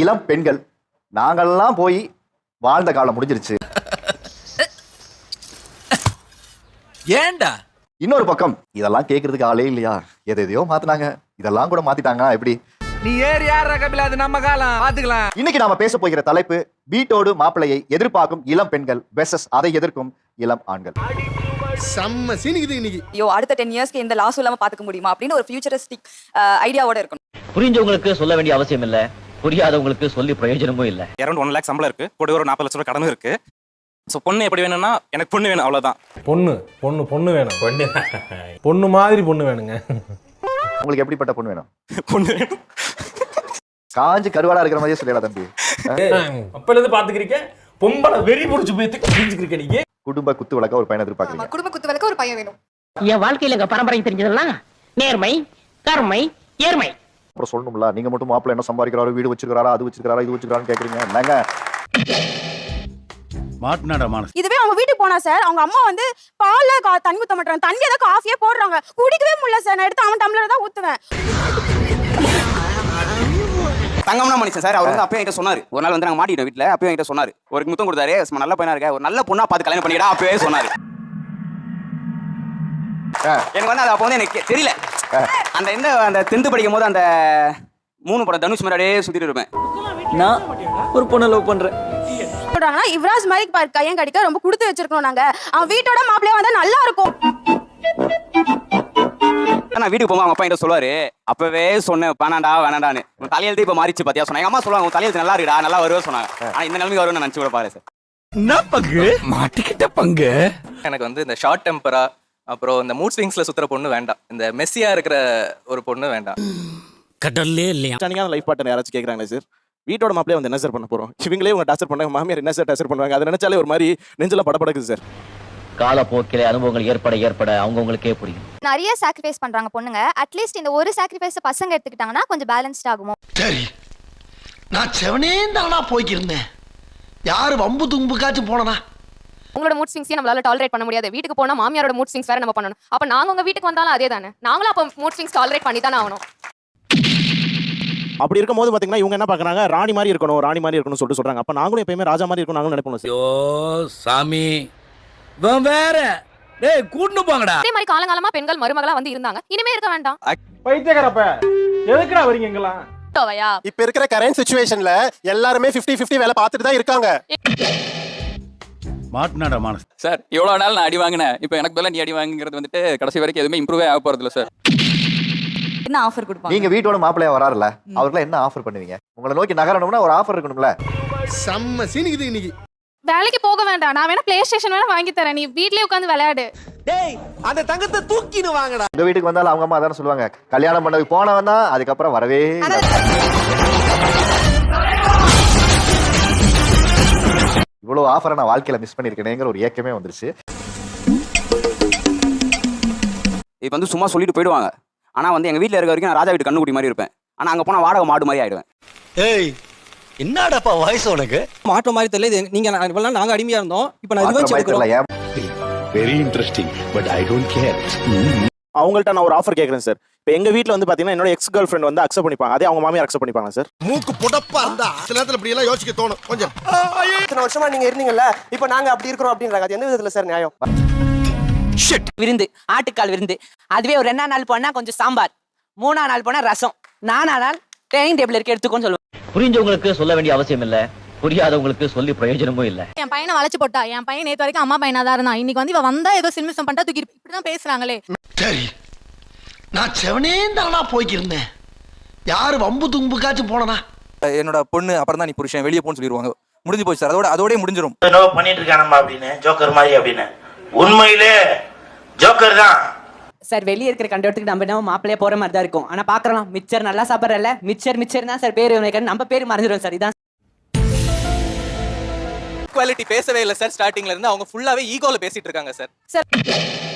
இளம் பெண்கள் நாங்கெல்லாம் போய் வாழ்ந்த காலம் முடிஞ்சிருச்சு. ஏன்டா இன்னொரு பக்கம் இதெல்லாம் கேட்கறதுக்கு ஆளே இல்லையா? எதை எதையோ மாத்துனாங்க. இதெல்லாம் கூட மாத்திட்டாங்க எப்படி? நீ ஏறி யாரா கபில அது நம்ம காலம்? பாத்துக்கலாம் இன்னைக்கு நாம பேச போகிற தலைப்பு வீட்டோடு மாப்பிள்ளையை எதிர்பார்க்கும் இளம் பெண்கள் வெர்சஸ் அதை எதிர்க்கும் இளம் ஆண்கள். செம்ம சீனிக்குது இன்னைக்கு. ஐயோ அடுத்த டென் இயர்ஸ்க்கு எந்த லாஸும் இல்லாம பாத்துக்க முடியுமா? அப்படின்னு ஒரு ஃபியூச்சரிஸ்டிக் ஐடியாவோட இருக்கணும். புரிஞ்சவங்களுக்கு சொல்ல வேண்டிய அவசியம் இல்ல. புரியாதவங்களுக்கு சொல்லி பிரயோஜனமும் இல்ல. அரௌண்ட் ஒன் லேக் சம்பளம் இருக்கு. கூட ஒரு நாற்பது லட்ச ரூபா கடனும் இருக்கு. ஸோ பொண்ணு எப்படி வேணும்னா எனக்கு பொண்ணு வேணும் அவ்வளவுதான். பொண்ணு பொண்ணு பொண்ணு வேணும். பொண்ணு. பொண்ணு மாதிரி பொண்ணு வேணுங்க. உங்களுக்கு எப்படிப்பட்ட பொண்ணு வேணும்? பொண்ணு வேணும். காஞ்சு கருவாடா இருக்கிற மாதிரியே சொல்லிடா தம்பி. அப்பல இருந்து பாத்துக்கிறீங்க பொம்பளை வெறி புடிச்சு போய் புரிஞ்சுக்கிறீங்க நீங்க. குடும்ப குத்து விளக்க ஒரு பையனை எதிர்பார்க்கறீங்க. குடும்ப குத்து விளக்க ஒரு பையன் வேணும். என் வாழ்க்கையில எங்க பரம்பரை தெரிஞ்சதெல்லாம் நேர்மை கருமை ஏர்மை அப்புறம் சொல்லணும்ல. நீங்க மட்டும் மாப்பிள்ளை என்ன சம்பாதிக்கிறாரு வீடு வச்சிருக்காரா அது வச்சிருக்காரா இது வச்சிருக்காரான்னு கேக்குறீங்க. என்னங்க? மாட்டினாடா மானஸ் இதுவே அவங்க வீட்டுக்கு போனா சார் அவங்க அம்மா வந்து பால்ல கா- தண்ணி ஊத்த மாட்டாங்க தண்ணி ஏதாவது காஃபியே போடுறாங்க. குடிக்கவே முடியல சார் நான் எடுத்து அவன் டம்ளர் தான் ஊத்துவேன். தங்கம்னா மனுஷன் சார் அவர் வந்து அப்பயே என்கிட்ட சொன்னாரு. ஒரு நாள் வந்து நாங்க மாட்டிட்டோம் வீட்ல. அப்பயே என்கிட்ட சொன்னாரு. ஒரு முத்தம் கொடுத்தாரு. நல்ல பையனா இருக்க. ஒரு நல்ல பொண்ணா பார்த்து கல்யாணம் பண்ணிக்கடா அப்பவே சொன்னாரு. எனக்கு வந்து அது அப்போ வந்து எனக்கு தெரியல. அந்த இந்த அந்த டென்த் படிக்கும் போது அந்த மூணு படம் தனுஷ் மாதிரி அப்படியே சுத்திட்டு இருப்பேன். நான் ஒரு பொண்ணை லவ் பண்றேன். சொல்றாங்கன்னா இவராஜ் மாதிரி பாரு கையன் கடிக்க ரொம்ப கொடுத்து வச்சிருக்கணும் நாங்க. அவன் வீட்டோட மாப்பிள்ளையா வந்தா நல்லா இருக்கும். நான் வீட்டுக்கு போகும்போது அவங்க அப்பா என்கிட்ட சொல்லுவாரு அப்பவே சொன்னேன் வேணாண்டா வேணாண்டான்னு. தலையெழுத்து இப்ப மாறிச்சு பாத்தியா? சொன்னாங்க. அம்மா சொல்லுவாங்க தலையெழுத்து நல்லா இருக்குடா நல்லா வருவே சொன்னாங்க. ஆனா இந்த நிலைமைக்கு வரும்னு நான் நினைச்சு கூட பாரு சார். என்ன பங்கு? மாட்டிக்கிட்ட பங்கு? எனக்கு வந்து இந்த ஷார்ட் டெம்பரா அப்புறம் இந்த மூட் ஸ்விங்ஸ்ல சுத்துற பொண்ணு வேண்டாம். இந்த மெஸ்ஸியா இருக்கிற ஒரு பொண்ணு வேண்டாம். கடல்லே இல்லையா? தனியான லைஃப் பார்ட்னர் யாராச்சும் கேக்குறாங்களே சார் வீட்டோட மாப்பிளைய வந்து என்ன சார் பண்ண போறோம்? இவங்களே உங்க டார்ச்சர் பண்ணாங்க மாமியார் என்ன சார் டார்ச்சர் பண்ணுவாங்க அதை நினைச்சாலே ஒரு மாதிரி நெஞ்சில படபடக்குது சார் காலப்போக்கிலே அனுபவங்கள் ஏற்பட ஏற்பட அவங்கவுங்களுக்கே புரியும். நிறைய சாக்ரிஃபைஸ் பண்றாங்க பொண்ணுங்க. அட்லீஸ்ட் இந்த ஒரு சாக்ரிஃபைஸ் பசங்க எடுத்துக்கிட்டாங்கன்னா கொஞ்சம் பேலன்ஸ்ட் ஆகுமோ? சரி. நான் செவனே தானா போய்க்கிருந்தேன். யாரு வம்பு தும்புக்காச்சும் போனனா? உங்களோட மூட் ஸ்விங்ஸையும் நம்மளால டாலரேட் பண்ண முடியாது. வீட்டுக்கு போனா மாமியாரோட மூட் ஸ்விங்ஸ் வேற நம்ம பண்ணணும். அப்ப நாங்க உங்க வீட்டுக்கு வந்தாலும் அதே தானே நாங்களும் அப்ப மூட் ஸ்விங்ஸ் டாலரேட் பண்ணி தானே ஆகணும். அப்படி இருக்கும்போது பாத்தீங்கன்னா இவங்க என்ன பாக்குறாங்க? ராணி மாதிரி இருக்கணும் ராணி மாதிரி இருக்கணும்னு சொல்லிட்டு சொல்றாங்க. அப்ப நாங்களும் எப்பயுமே ராஜா மாதிரி இருக்கணும் நாங்களும் நினைப்போம் சார். ஐயோ சாமி. வேற. டேய் கூட்டு போங்கடா. அதே மாதிரி காலங்காலமா பெண்கள் மருமகளா வந்து இருந்தாங்க. இனிமே இருக்க வேண்டாம். பைத்தியக்காரப்ப எதுக்குடா வரீங்க இங்கெல்லாம்? டோவையா இப்ப இருக்கிற கரண்ட் சுச்சுவேஷன்ல எல்லாருமே 50 50 வேலை பார்த்துட்டு தான் இருக்காங்க மாட்டினாடா மானஸ் சார் எவ்வளவு நாள் நான் அடி வாங்கினேன்? இப்போ எனக்கு பதிலா நீ அடி வாங்குங்கிறது வந்துட்டு கடைசி வரைக்கும் எதுவுமே இம்ப்ரூவே ஆக போறது இல்ல சார். என்ன ஆஃபர் கொடுப்பாங்க? நீங்க வீட்டோட மாப்பிள்ளையா வராருல அவருக்குலாம் என்ன ஆஃபர் பண்ணுவீங்க? உங்களை நோக்கி நகரணும்னா ஒரு ஆஃபர் இருக்கணும்ல? செம்ம சீனிக்குது இன்னைக்கு. வேலைக்கு போக வேண்டாம். நான் வேணா பிளே ஸ்டேஷன் வேணா வாங்கி தரேன். நீ வீட்லயே உட்காந்து விளையாடு. டேய் அந்த தங்கத்தை தூக்கின்னு வாங்கடா. உங்க வீட்டுக்கு வந்தாலும் அவங்க அம்மா அதான சொல்லுவாங்க கல்யாணம் பண்ணதுக்கு போனவன் தான் அதுக்கப்புறம் வரவே இல்ல. இவ்வளவு ஆஃபரை நான் வாழ்க்கையில மிஸ் பண்ணிருக்கேனேங்கிற ஒரு ஏக்கமே வந்துருச்சு. இப்போ வந்து சும்மா சொல்லிட்டு போயிடுவாங்க. ஆனா வந்து எங்க வீட்ல இருக்க வரைக்கும் நான் ராஜா வீட்டு கண்ணுக்குட்டி மாதிரி இருப்பேன். ஆனா அங்க போனா வாடகை மாடு மாதிரி ஆயிடுவேன். ஏய் என்னடாப்பா வாய்ஸ் உனக்கு? மாற்றம் மாதிரி தெரியல இது நீங்க இவ்வளவு நாள் நாங்க அடிமையா இருந்தோம். இப்போ ஏன்? Very interesting but I don't care அவங்கள்ட்ட நான் ஒரு ஆஃபர் கேட்கறேன் சார் இப்போ எங்க வீட்ல வந்து பாத்தீங்கன்னா என்னோட எக்ஸ் கேர்ள் ஃப்ரெண்ட் வந்து அக்செப்ட் பண்ணிப்பாங்க. அதே அவங்க மாமியார் அக்செப்ட் பண்ணிப்பாங்க சார் மூக்கு புடப்பா இருந்தா சில நேரத்துல இப்படி எல்லாம் யோசிக்க தோணும். கொஞ்சம். இத்தனை வருஷமா நீங்க இருந்தீங்கல்ல இப்போ நாங்க அப்படி இருக்கிறோம் அப்படின்றாங்க அது எந்த விதத்துல சார் நியாயம்? விருந்து ஆட்டுக்கால் விருந்து. அதுவே ஒரு ரெண்டா நாள் போனா கொஞ்சம் சாம்பார். மூணா நாள் போனா ரசம். நானா நாள் டைனிங் டேபிள் இருக்க எடுத்துக்கோன்னு சொல்லுவேன் புரிஞ்சவங்களுக்கு சொல்ல வேண்டிய அவசியம் இல்ல. புரியாதவங்களுக்கு சொல்லி பிரயோஜனமும் இல்ல. என் பையனை வளைச்சு போட்டா என் பையன் நேத்து வரைக்கும் அம்மா பையனா தான் இருந்தான். இன்னைக்கு வந்து இவ வந்தா ஏதோ சினிமிசம் பண்ணிட்டா தூக்கி இப்படிதான் பேசுறாங்களே. சரி. நான் செவனே தானா போய்க்கிருந்தேன். யாரு வம்பு தும்புக்காச்சும் போனனா? என்னோட பொண்ணு அப்புறம் தான் நீ புருஷன் வெளியே போன்னு சொல்லிடுவாங்க. முடிஞ்சு போச்சு சார். அதோட அதோடய முடிஞ்சிடும் என்னவோ பண்ணிட்டு இருக்கானம்மா அப்படின்னு ஜோக்கர் மாதிரி அப்படின்னு. உண்மையிலே ஜோக்கர் தான். சார் வெளியே இருக்கிற கண்டத்துக்கு நம்ம என்ன மாப்பிள்ளையே போற மாதிரி தான் இருக்கும். ஆனா பாக்கலாம் மிச்சர் நல்லா சாப்பிடறல மிச்சர் மிச்சர் தான் சார் பேரு நம்ம பேரு மறந்துடும் சார். இதான் குவாலிட்டி பேசவே இல்லை சார் ஸ்டார்டிங்ல இருந்து அவங்க ஃபுல்லாவே ஈகோல பேசிட்டு இருக்காங்க சார் சார்